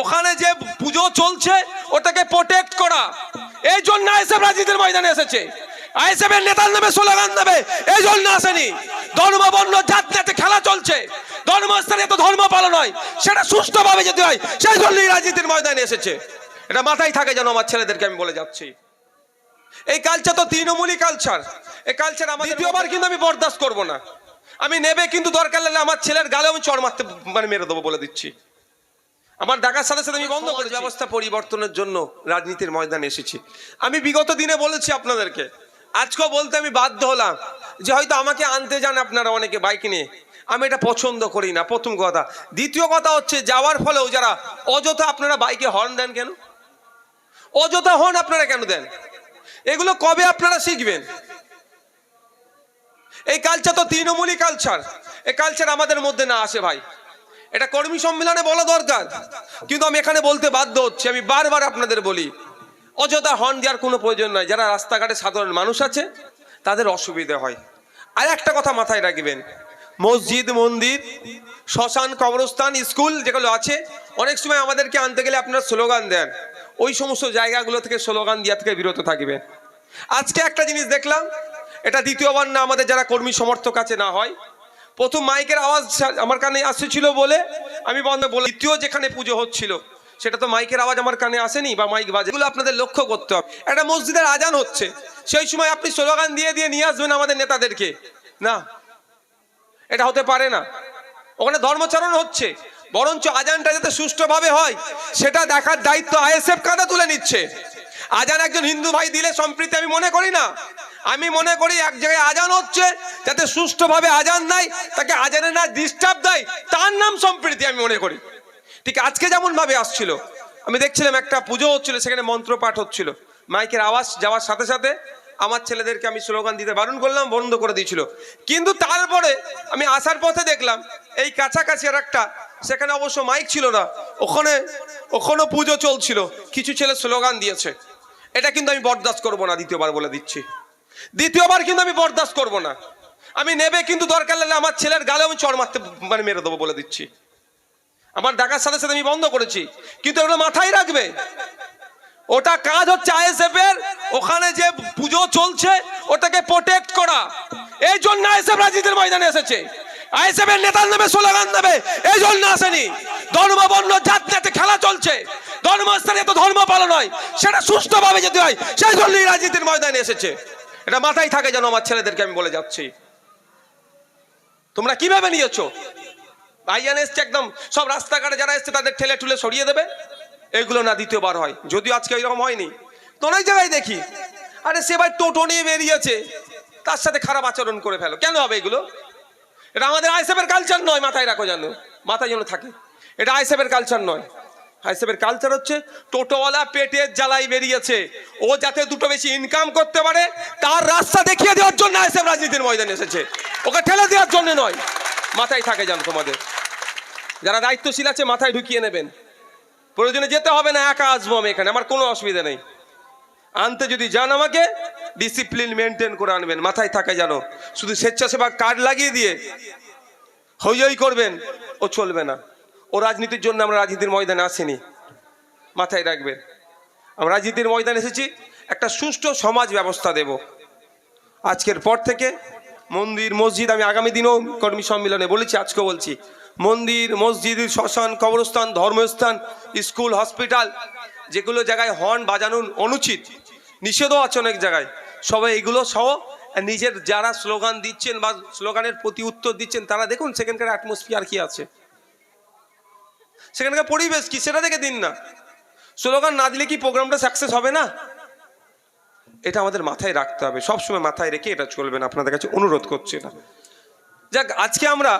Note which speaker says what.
Speaker 1: ওখানে যে পুজো চলছে ওটাকে প্রোটেক্ট করা। এই জন্য আইসেফ রাজনীতির ময়দানে এসেছে। আইসেফ এর নেতার নামে স্লোগান দেবে এই জন্য আসেনি। ধর্ম বর্ণ জাত জাতে খেলা চলছে। ধর্মস্থানে তো ধর্ম পালন হয় সেটা সুষ্ঠুভাবে যদি হয় সেই জন্যই রাজনীতির ময়দানে এসেছে। এটা মাথায় থাকে যেন আমার ছেলেদেরকে আমি বলে যাচ্ছি। এই কালচার তো তৃণমূলী কালচার এই কালচার আমার দ্বিতীয়বার কিন্তু আমি বরদাস্ত করব না। আমি নেবে কিন্তু দরকার লাগলে আমার ছেলের গালে আমি চড় মারতে মানে মেরে দেবো বলে দিচ্ছি। আমার ডাকার সাথে সাথে আমি বন্ধ করে ব্যবস্থা পরিবর্তনের জন্য রাজনীতির ময়দানে এসেছি। আমি বিগত দিনে বলেছি আপনাদেরকে আজকেও বলতে আমি বাধ্য হলাম যে হয়তো আমাকে আনতে যান আপনারা অনেকে বাইক নিয়ে। আমি এটা পছন্দ করি না প্রথম কথা। দ্বিতীয় কথা হচ্ছে যাওয়ার ফলেও যারা অযথা আপনারা বাইকে হর্ন দেন কেন? অযথা হর্ন আপনারা কেন দেন? এগুলো কবে আপনারা শিখবেন? এই কালচার তো তৃণমূলী কালচার এই কালচার আমাদের মধ্যে না আসে ভাই। এটা কর্মী সম্মেলনে বলা দরকার। কিন্তু আমি এখানে বলতে বাধ্য হচ্ছি, আমি বারবার আপনাদের বলি, অযথা হর্ন দেওয়ার কোনো প্রয়োজন নাই। যারা রাস্তাঘাটে সাধারণ মানুষ আছে, তাদের অসুবিধা হয়। আর একটা কথা মাথায় রাখবেন, মসজিদ, মন্দির, শ্মশান, কবরস্থান, স্কুল যেগুলো আছে, অনেক সময় আমাদেরকে আনতে গেলে আপনারা স্লোগান দেন। ওই সমস্ত জায়গাগুলো থেকে স্লোগান দেওয়া থেকে বিরত থাকবেন। আজকে একটা জিনিস দেখলাম, এটা দ্বিতীয়বার না আমাদের যারা কর্মী সমর্থক আছে না হয় প্রথম মাইকের আওয়াজ আমার কানে আসছিল বলে আমি বন্ধ বলে দ্বিতীয় যেখানে পুজো হচ্ছিল, সেটা তো মাইকের আওয়াজ আমার কানে আসেনি বা মাইক বাজে এগুলো আপনাদের লক্ষ্য করতে হবে। একটা মসজিদের আজান হচ্ছে, সেই সময় আপনি স্লোগান দিয়ে দিয়ে নিয়ে আসবেন আমাদের নেতাদেরকে। না, এটা হতে পারে না। ওখানে ধর্মচারণ হচ্ছে, বরঞ্চ আজানটা যাতে সুষ্ঠুভাবে হয়, সেটা দেখার দায়িত্ব আইএসএফ কাঁধে তুলে নিচ্ছে। আজান একজন হিন্দু ভাই দিলে সম্প্রীতি আমি মনে করি না। আমি মনে করি এক জায়গায় আজান হচ্ছে, যাতে সুষ্ঠুভাবে আজান দেয়, তাকে আজানে না ডিস্টার্ব দেয়, তার নাম সম্প্রীতি আমি মনে করি। ঠিক আজকে যেমন ভাবে আসছিল, আমি দেখছিলাম একটা পুজো হচ্ছিল, সেখানে মন্ত্র পাঠ হচ্ছিল। মাইকের আওয়াজ যাওয়ার সাথে সাথে আমার ছেলেদেরকে আমি স্লোগান দিতে বারণ করলাম, বন্ধ করে দিয়েছিল। কিন্তু তারপরে আমি আসার পথে দেখলাম, এই কাছাকাছি আর একটা, সেখানে অবশ্য মাইক ছিল না, ওখানে, ওখানেও পুজো চলছিল, কিছু ছেলে স্লোগান দিয়েছে। এটা কিন্তু আমি বরদাস্ত করব না দ্বিতীয়বার বলে দিচ্ছি। দ্বিতীয়বার কিন্তু আমি বরদাস্ত করব না। আমি নেবে কিন্তু দরকার লাগলে আমার ছেলের গালে আমি চড় মারতে মানে মেরে দেবো বলে দিচ্ছি। আমার ডাকার সাথে সাথে আমি বন্ধ করেছি। কিন্তু এগুলো মাথায় রাখবে। ওটা কাজ হচ্ছে আইএসএফ এর। ওখানে যে পুজো চলছে, ওটাকে প্রোটেক্ট করা। এই জন্য আইএসএফ রাজনীতির ময়দানে এসেছে। আইএসএফ এর নেতার নামে স্লোগান দেবে, এই জন্য আসেনি। ধর্ম বর্ণ জাত জাতে খেলা চলছে। ধর্মস্থানে তো ধর্ম পালন হয়, সেটা সুষ্ঠুভাবে যদি হয়, সেই জন্যই রাজনীতির ময়দানে এসেছে। এটা মাথায় থাকে যেন আমার ছেলেদেরকে আমি বলে যাচ্ছি। তোমরা কীভাবে নিয়েছো? ভাইয়ান এসছে একদম, সব রাস্তাঘাটে যারা এসছে তাদের ঠেলে ঠুলে সরিয়ে দেবে। এগুলো না দ্বিতীয়বার হয়, যদিও আজকে এরকম হয়নি। তো অনেক জায়গায় দেখি, আরে সে ভাই টোটো নিয়ে বেরিয়েছে, তার সাথে খারাপ আচরণ করে ফেলো। কেন হবে এগুলো? এটা আমাদের আইসেফের কালচার নয়, মাথায় রাখো জানো মাথায় যেন থাকে। এটা আইসেফের কালচার নয়। আইসেফের কালচার হচ্ছে টোটোওয়ালা পেটের জ্বালাই বেরিয়েছে। ও যাতে দুটো বেশি ইনকাম করতে পারে, তার রাস্তা দেখিয়ে দেওয়ার জন্য আইসেফ রাজনীতির ময়দানে এসেছে। ওকে ঠেলে দেওয়ার জন্য নয়। মাথায় থাকে জানো তোমাদের। যারা দায়িত্বশীল আছে, মাথায় ঢুকিয়ে নেবেন। প্রয়োজনে যেতে হবে না, একা আসব আমি এখানে, আমার কোনো অসুবিধা নেই। আনতে যদি যান আমাকে ডিসিপ্লিন মেনটেন করে আনবেন। মাথায় থাকে জানো শুধু স্বেচ্ছাসেবা কার্ড লাগিয়ে দিয়ে হই করবেন, ও চলবে না। ও রাজনীতির জন্য আমরা রাজনীতির ময়দানে আসিনি। মাথায় রাখবেন। আমরা রাজনীতির ময়দানে এসেছি, একটা সুষ্ঠু সমাজ ব্যবস্থা দেব। আজকের পর থেকে মন্দির, মসজিদ, আমি আগামী দিনেও কর্মী সম্মেলনে বলেছি, আজকেও বলছি, মন্দির, মসজিদ, শ্মশান, কবরস্থান, ধর্মস্থান, স্কুল, হসপিটাল, যেগুলো জায়গায় হর্ন বাজানো অনুচিত, নিষেধও আছে অনেক জায়গায়। সবাই এগুলো সহ নিজের যারা স্লোগান দিচ্ছেন বা স্লোগানের প্রতি উত্তর দিচ্ছেন, তারা দেখুন সেখানকার অ্যাটমসফিয়ার কি আছে। সেখানকার পরিবেশ কি? সেটা দেখে দিন না। স্লোগান না দিলে কি প্রোগ্রামটা সাকসেস হবে না? এটা আমাদের মাথায় রাখতে হবে। সবসময় মাথায় রেখে এটা চলবে না। আপনাদের কাছে অনুরোধ করছি না যাক, আজকে আমরা